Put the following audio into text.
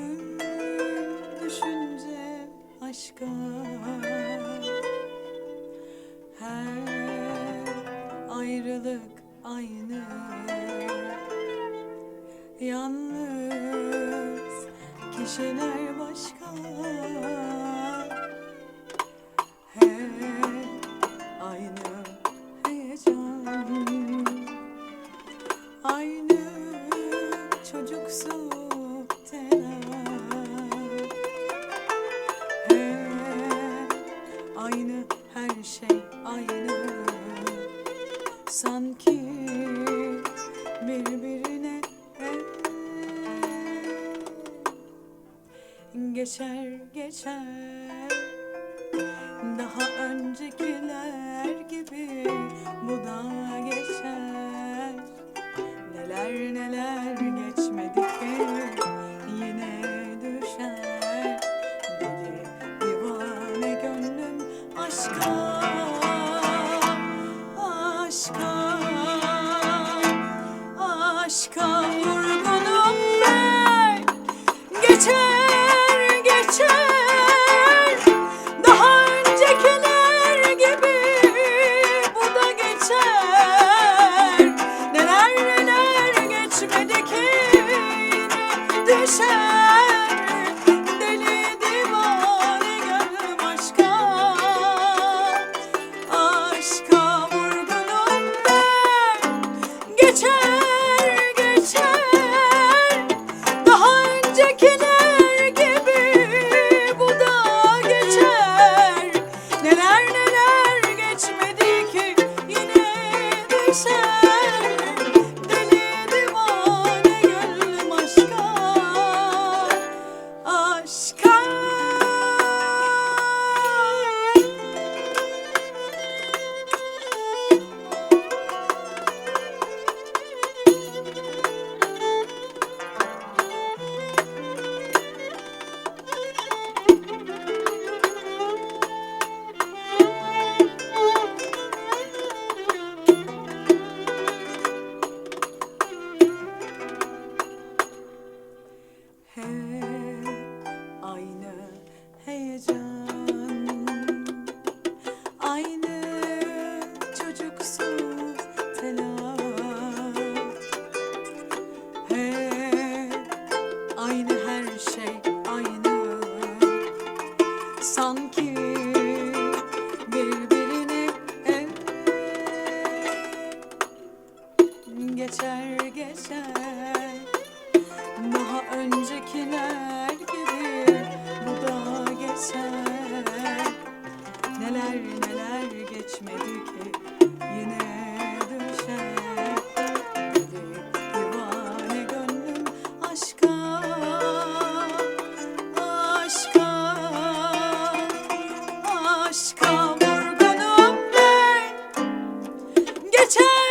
Gönlüm düşünce aşka. Her ayrılık aynı. Yalnız kişiler başka. Hep aynı her şey aynı. Sanki birbirine Geçer geçer. Daha öncekiler gibi bu da geçer. Neler neler geçmedi ki Aşka Aşka Daha öncekiler gibi bu da geçer. Neler neler geçmedi ki yine düşer. Deli divane gönlüm aşka Aşka geçer geçer. Daha öncekiler gibi bu daha geçer. Neler neler geçmedi ki yine düşer. Gidip divane gönlüm aşka Aşka Aşka vurgunum ben Geçer.